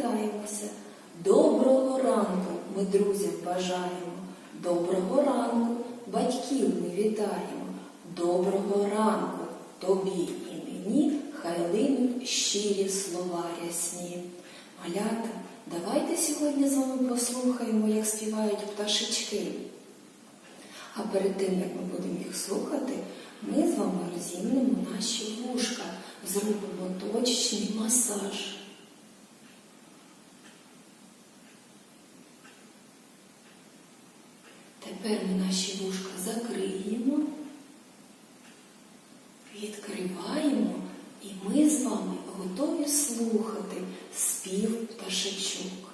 привітаємося. Доброго ранку ми друзям бажаємо. Доброго ранку батьків ми вітаємо. Доброго ранку тобі і мені хай линуть щирі слова рясні. Малята, давайте сьогодні з вами послухаємо, як співають пташечки. А перед тим, як ми будемо їх слухати, ми з вами розімнемо наші вушка, зробимо точечний масаж. Тепер наші вушка закриємо, відкриваємо, і ми з вами готові слухати спів пташечок.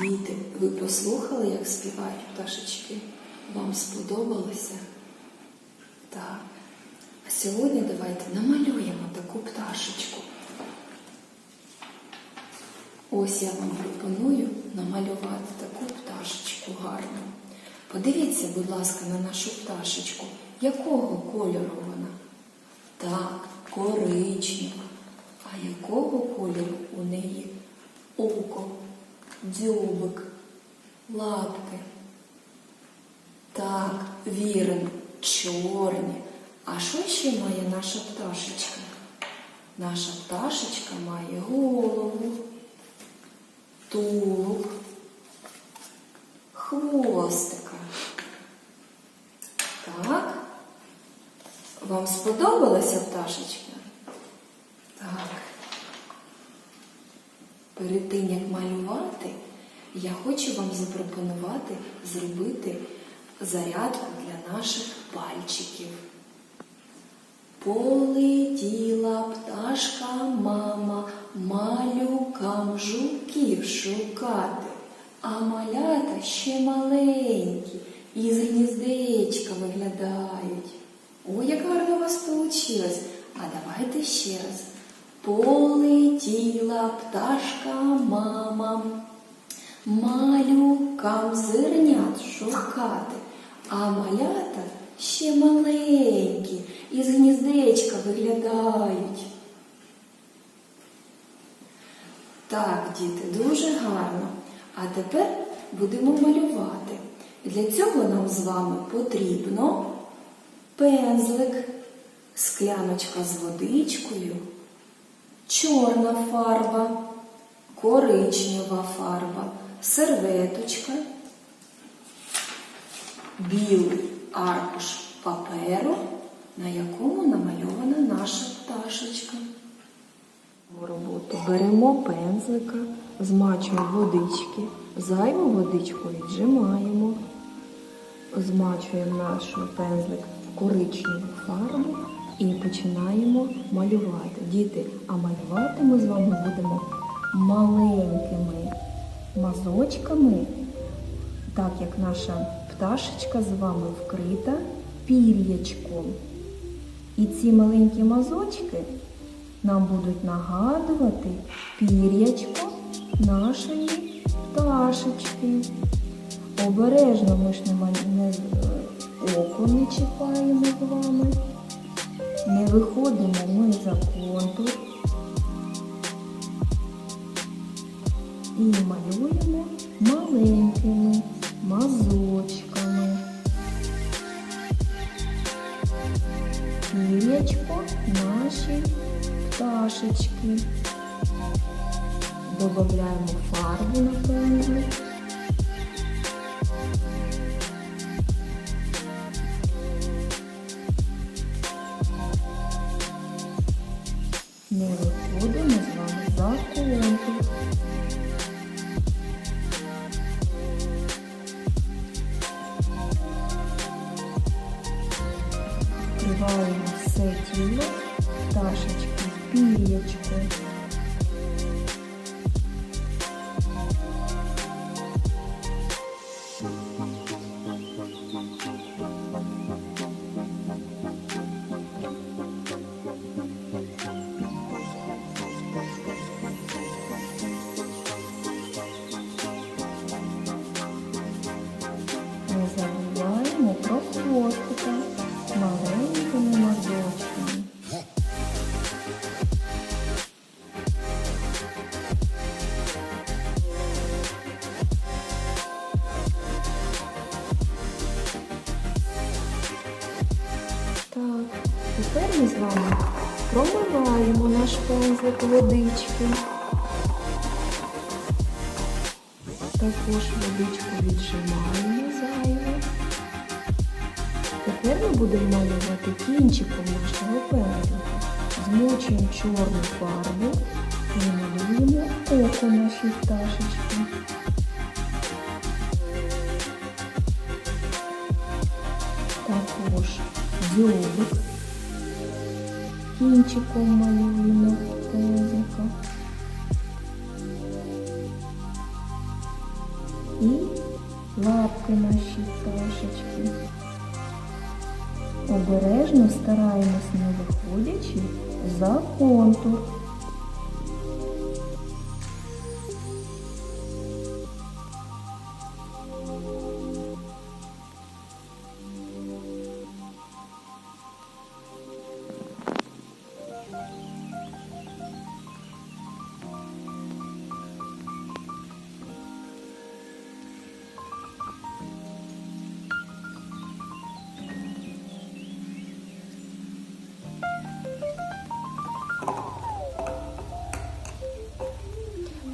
Діти, ви послухали, як співають пташечки? Вам сподобалося? Так. А сьогодні давайте намалюємо таку пташечку. Ось я вам пропоную намалювати таку пташечку гарну. Подивіться, будь ласка, на нашу пташечку. Якого кольору вона? Так, коричнева. А якого кольору у неї око, дзьобик, лапки? Так, вірно, чорні. А що ще має наша пташечка? Наша пташечка має голову, тулуб, хвостика. Так? Вам сподобалася пташечка? Так. Перед тим, як малювати, я хочу вам запропонувати зробити зарядку для наших пальчиків. Полетіла пташка мама малюкам жуків шукати, а малята ще маленькі, із гніздечка виглядають. Ой, як гарно у вас вийшло. А давайте ще раз. Полетіла пташка мама малюкам зернят шукати, а малята ще маленькі, із гніздечка виглядають. Так, діти, дуже гарно. А тепер будемо малювати. Для цього нам з вами потрібно пензлик, скляночка з водичкою, чорна фарба, коричнева фарба, серветочка, білий аркуш паперу, на якому намальована наша пташечка. Роботу беремо пензлика, змачуємо водички, зайву водичку віджимаємо, змачуємо наш пензлик в коричневу фарбу і починаємо малювати. Діти, а малювати ми з вами будемо маленькими мазочками, так як наша пташечка з вами вкрита пір'ячком. І ці маленькі мазочки нам будуть нагадувати пір'ячко нашої пташечки. Обережно ми ж не, е, око не чіпаємо з вами. Не виходимо ми за контур. І малюємо маленькими мазочками. Пір'ячко наші пташечки. Добавляємо фарбу на пензлик. Не виходимо з вами за контур. Вкриваємо все тіло пташечки, пір'ячко. Тепер ми з вами промиваємо наш пензлик водички. Також водичку віджимаємо зайве. Тепер ми будемо малювати кінчиком нашого пензлика. Змочуємо чорну фарбу і малюємо око нашої пташечки. Також дзьобик. Кінчиком малюємо пензлика. і лапки наші пташечки. Обережно стараємось не виходячи за контур.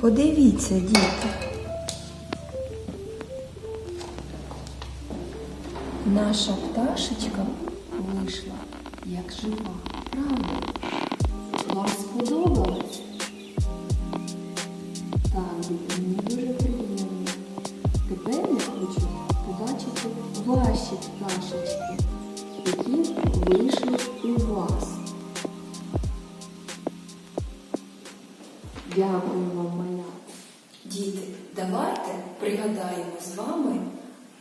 Подивіться, діти. Наша пташечка вийшла як жива. Правда? Вам сподобалось? Так, мені дуже приємно. Тепер я хочу побачити ваші пташечки, які вийшли у вас. Дякую вам, давайте пригадаємо з вами,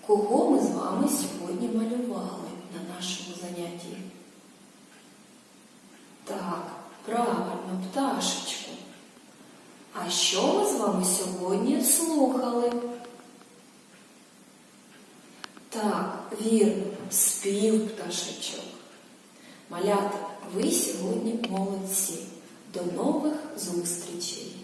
кого ми з вами сьогодні малювали на нашому занятті. Так, правильно, пташечку. А що ми з вами сьогодні слухали? Так, вірно, спів пташечок. Малята, ви сьогодні молодці. До нових зустрічей!